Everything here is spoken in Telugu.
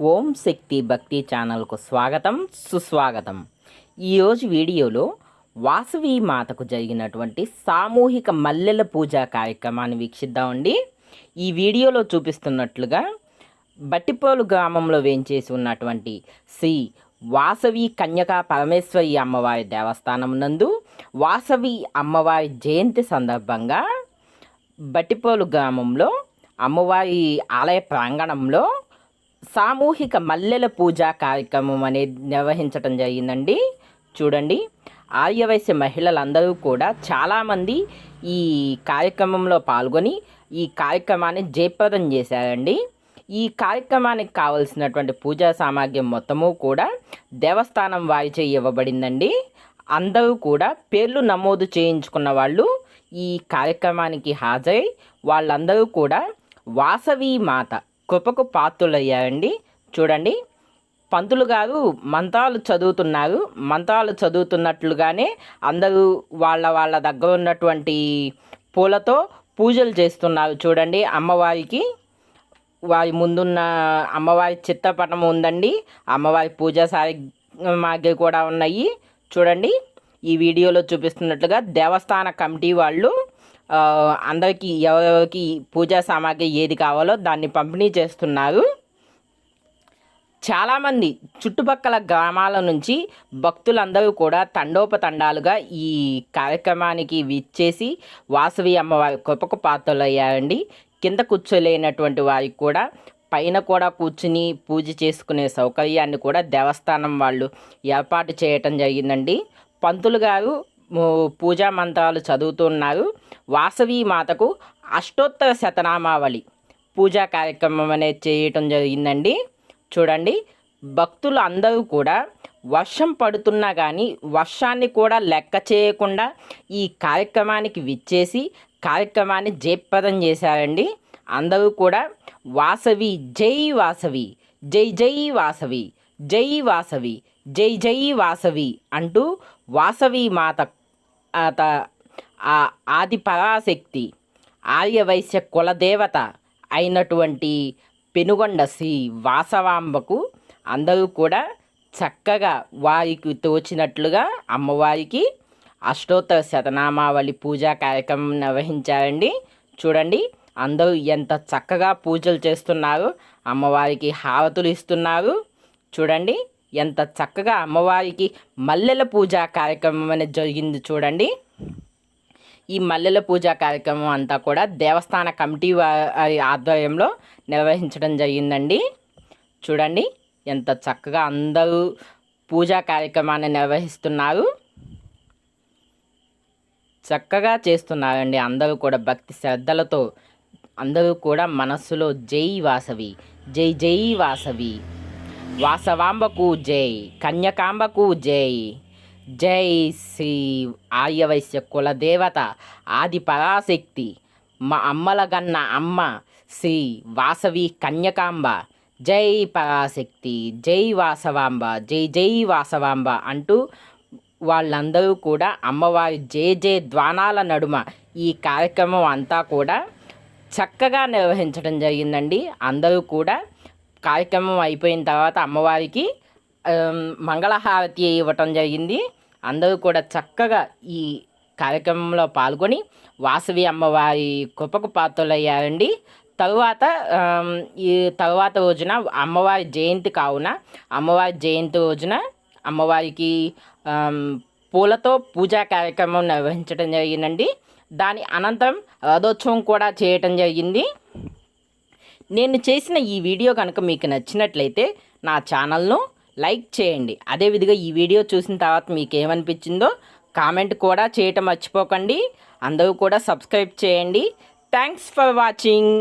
ఓం శక్తి భక్తి ఛానల్కు స్వాగతం సుస్వాగతం. ఈరోజు వీడియోలో వాసవి మాతకు జరిగినటువంటి సామూహిక మల్లెల పూజ కార్యక్రమాన్ని వీక్షిద్దామండి ఈ వీడియోలో చూపిస్తున్నట్లుగా బట్టిపోలు గ్రామంలో వేంచేసి ఉన్నటువంటి శ్రీ వాసవి కన్యకా పరమేశ్వరి అమ్మవారి దేవస్థానం నందు వాసవి అమ్మవారి జయంతి సందర్భంగా బట్టిపోలు గ్రామంలో అమ్మవారి ఆలయ ప్రాంగణంలో సామూహిక మల్లెల పూజ కార్యక్రమం అనేది నిర్వహించడం జరిగిందండి. చూడండి ఆర్యవైశ్య మహిళలందరూ కూడా చాలామంది ఈ కార్యక్రమంలో పాల్గొని ఈ కార్యక్రమాన్ని జయప్రదం చేశారండి. ఈ కార్యక్రమానికి కావలసినటువంటి పూజా సామాగ్రి మొత్తము కూడా దేవస్థానం వారిచే ఇవ్వబడిందండి. అందరూ కూడా పేర్లు నమోదు చేయించుకున్న వాళ్ళు ఈ కార్యక్రమానికి హాజరై వాళ్ళందరూ కూడా వాసవి మాత కృపకు పాత్రులయ్యారండి చూడండి పంతులు గారు మంత్రాలు చదువుతున్నారు. మంత్రాలు చదువుతున్నట్లుగానే అందరూ వాళ్ళ వాళ్ళ దగ్గర ఉన్నటువంటి పూలతో పూజలు చేస్తున్నారు. చూడండి అమ్మవారికి వారి ముందున్న అమ్మవారి చిత్తపటం ఉందండి. అమ్మవారి పూజా సామాగ్రి కూడా ఉన్నాయి. చూడండి ఈ వీడియోలో చూపిస్తున్నట్లుగా దేవస్థాన కమిటీ వాళ్ళు అందరికీ ఎవరెవరికి పూజా సామాగ్రి ఏది కావాలో దాన్ని పంపిణీ చేస్తున్నారు. చాలామంది చుట్టుపక్కల గ్రామాల నుంచి భక్తులందరూ కూడా తండోపతండాలుగా ఈ కార్యక్రమానికి విచ్చేసి వాసవి అమ్మవారి కృపకు పాత్రలయ్యారండి. కింద కూర్చోలేనటువంటి వారికి కూడా పైన కూడా కూర్చుని పూజ చేసుకునే సౌకర్యాన్ని కూడా దేవస్థానం వాళ్ళు ఏర్పాటు చేయటం జరిగిందండి. పంతులు గారు పూజా మంత్రాలు చదువుతున్నారు. వాసవి మాతకు అష్టోత్తర శతనామావళి. పూజా కార్యక్రమం అనేది చేయటం జరిగిందండి. చూడండి భక్తులు అందరూ కూడా వర్షం పడుతున్నా కానీ వర్షాన్ని కూడా లెక్క చేయకుండా ఈ కార్యక్రమానికి విచ్చేసి కార్యక్రమాన్ని జయప్రదం చేశారండి. అందరూ కూడా వాసవి జై వాసవి జై జై వాసవి జై వాసవి జై జై వాసవి అంటూ వాసవి మాత అత ఆ ఆది పరాశక్తి ఆర్యవైశ్య కులదేవత అయినటువంటి పెనుగొండ శ్రీ వాసవాంబకు అందరూ కూడా చక్కగా వారికి తోచినట్లుగా అమ్మవారికి అష్టోత్తర శతనామావళి పూజా కార్యక్రమం నిర్వహించారండి. చూడండి అందరూ ఎంత చక్కగా పూజలు చేస్తున్నారు. అమ్మవారికి హారతులు ఇస్తున్నారు. చూడండి ఎంత చక్కగా అమ్మవారికి మల్లెల పూజా కార్యక్రమం అనేది జరిగింది చూడండి. ఈ మల్లెల పూజా కార్యక్రమం అంతా కూడా దేవస్థాన కమిటీ వారి ఆధ్వర్యంలో నిర్వహించడం జరిగిందండి. చూడండి ఎంత చక్కగా అందరూ పూజా కార్యక్రమాన్ని నిర్వహిస్తున్నారు. చక్కగా చేస్తున్నారండి అందరూ కూడా భక్తి శ్రద్ధలతో. అందరూ కూడా మనస్సులో జై వాసవి జై జై వాసవి. వాసవాంబకు జై కన్యకాంబకు జై. జై శ్రీ ఆర్యవైశ్య కులదేవత ఆది పరాశక్తి మా అమ్మల గన్న అమ్మ శ్రీ వాసవి కన్యకాంబ. జై పరాశక్తి జై వాసవాంబ జై జై వాసవాంబ అంటూ వాళ్ళందరూ కూడా అమ్మవారి జే జే ద్వానాల నడుమ ఈ కార్యక్రమం అంతా కూడా చక్కగా నిర్వహించడం జరిగిందండి. అందరూ కూడా కార్యక్రమం అయిపోయిన తర్వాత అమ్మవారికి మంగళహారతి ఇవ్వటం జరిగింది. అందరూ కూడా చక్కగా ఈ కార్యక్రమంలో పాల్గొని వాసవి అమ్మవారి కృపకు పాత్రలయ్యారండి. తరువాత ఈ తరువాత రోజున అమ్మవారి జయంతి కావున అమ్మవారి జయంతి రోజున అమ్మవారికి పూలతో పూజా కార్యక్రమం నిర్వహించడం జరిగిందండి. దాని అనంతరం రథోత్సవం కూడా చేయటం జరిగింది. నేను చేసిన ఈ వీడియో కనుక మీకు నచ్చినట్లయితే నా ఛానల్ను లైక్ చేయండి. అదేవిధంగా ఈ వీడియో చూసిన తర్వాత మీకు ఏమనిపించిందో కామెంట్ కూడా చేయటం మర్చిపోకండి. అందరూ కూడా సబ్స్క్రైబ్ చేయండి. Thanks for watching.